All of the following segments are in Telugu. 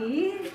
की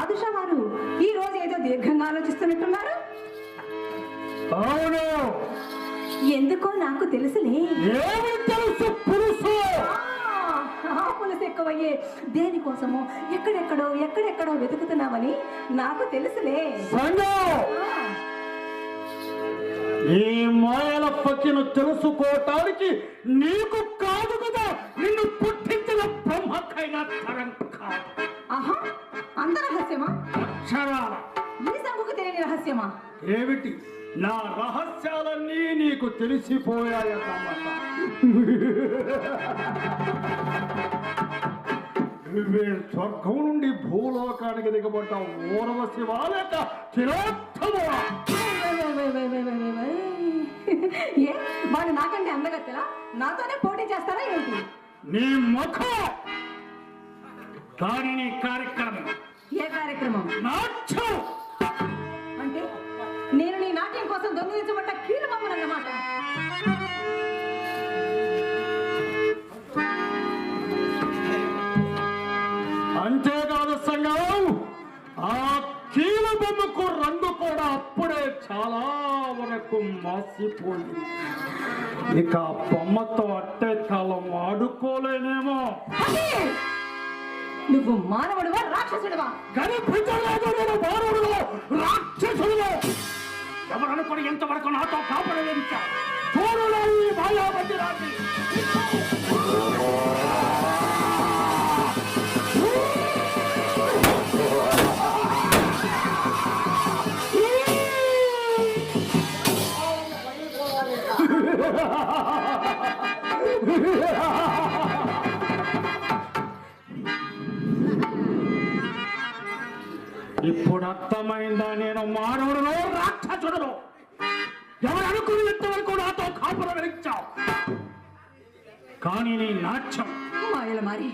పాదుషా వారు ఈ రోజు ఏదో దీర్ఘంగా ఆలోచిస్తున్నట్టున్నారు? అవును. ఎందుకో నాకు తెలుసులే. తెలుసు పులుసు? ఎక్కువయ్యే. దేనికోసమో ఎక్కడెక్కడో ఎక్కడెక్కడో వెతుకుతున్నామని నాకు తెలుసులే. ఈ మాయల పక్కిను తెలుసుకోవటానికి నీకు రహస్యమా ఏమిటి? నా రహస్యాలన్నీ నీకు నువ్వే స్వర్గం నుండి భూలోకానికి దిగబడ్డ ఊరవ శివాలేక తిరోత్తముడా why, why, why, why, why, why, why, why. ఏ వాళ్ళు నాకంటే అందగత్తెలా? నాతోనే పోటీ చేస్తారా ఏంటి? నీ ముఖం! కార్యక్రమం. ఏ కార్యక్రమం? నాట్యం! నేను నీ నాట్యం కోసం దొంగిలించబడ్డ కీలు అన్నమాట. అంతేకాదు సంగం ఆ కీల బొమ్మకు రంగు కూడా అప్పుడే చాలా వరకు మాసిపోయింది. ఇక బొమ్మతో అట్టే కాలం ఆడుకోలేనేమో! నువ్వు మానవుడువా రాక్షసుడువా? కనిపించలేదు నేను మానవుడు రాక్షసుడు ఎవరు అనుకుని ఎంతవరకు నాతో కాపాడలేంచా చూడలే ఈ మాయామందిరాన్ని ఇప్పుడు అర్థమైందా నేను మానవుడును? రాక్షసుడును ఎవరు అనుకుని ఇంతవరకు నాతో కాపురం వెలిగించావు. కానీ నీ నాట్యం. మాయల మారి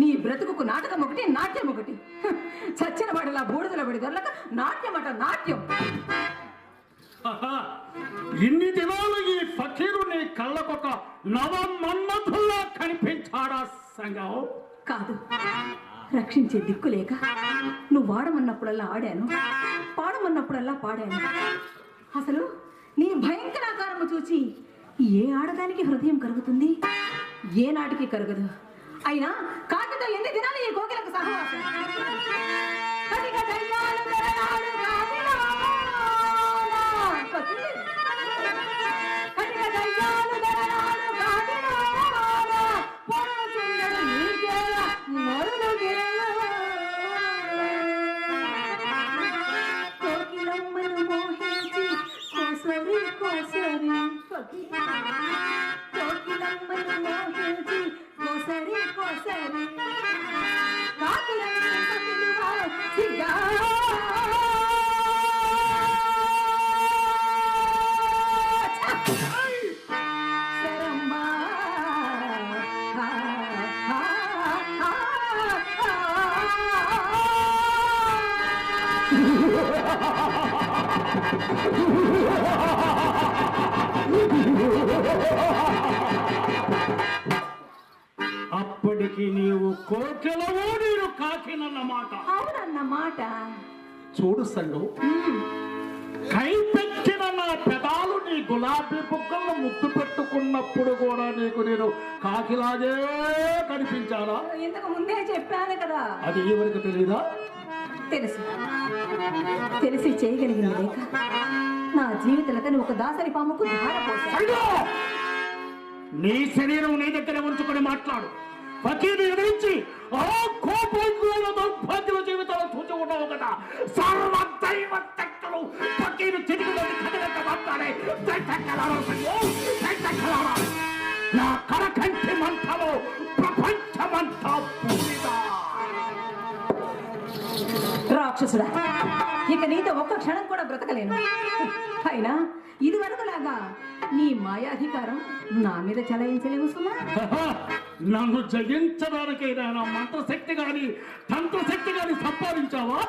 నీ బ్రతుకుకు నాటకం ఒకటి నాట్యం ఒకటి. చచ్చిన వాడిలా బూడిదల పడి దొరలక నాట్యం అట నాట్యం. ఇన్ని దినాలు ఈ ఫకీరు నీ కళ్ళకొక నవ మన్మధుల్లా కనిపించాడా సంగం? కాదు. రక్షించే దిక్కు లేక నువ్వు వాడమన్నప్పుడల్లా ఆడాను పాడమన్నప్పుడల్లా పాడాను. అసలు నీ భయంకరాకారము చూచి ఏ ఆడదానికి హృదయం కరుగుతుంది? ఏ నాటికి కరగదు. అయినా కాకితో ఎన్ని దినాలు ఈ కోకిలకు సహవాసం? అప్పటికి నీవు కోకిలవో నేను కాకినన్నమాట. అవునన్నమాట. చూడు సండు. కైపెక్కిన నా పెదాలు నీ గులాబీ బుగ్గల్లో ముద్దు పెట్టుకున్నప్పుడు కూడా నీకు నేను కాకిలాగే కనిపించానా? ఇంతకు ముందే చెప్పాను కదా. అది ఎవరికి తెలీదా? తెలుసు. తెలిసి చేయగలిగింది లేక నా జీవితలకని ఒక దాసరి పాముకు! నీ శరీరం నీ దగ్గర ఉంచుకొని మాట్లాడు. ఫకీరు ఎదిరించి ఆ దౌర్భాగ్యుల కదా. సర్వ దైవ శక్తులు ఫకీరు చిటికలోని కదిలింత మాట్లాడే! నా కరకంఠి మంటలో ప్రపంచమంతా రాక్షసుడా ఇక నీతో ఒక్క క్షణం కూడా బ్రతకలేను. అయినా ఇది వరకులాగా నీ మాయాధికారం నా మీద చలాయించలేవు సుమా! నన్ను జయించడానికైనా మంత్రశక్తి గాని తంత్రశక్తి గాని సంపాదించావా?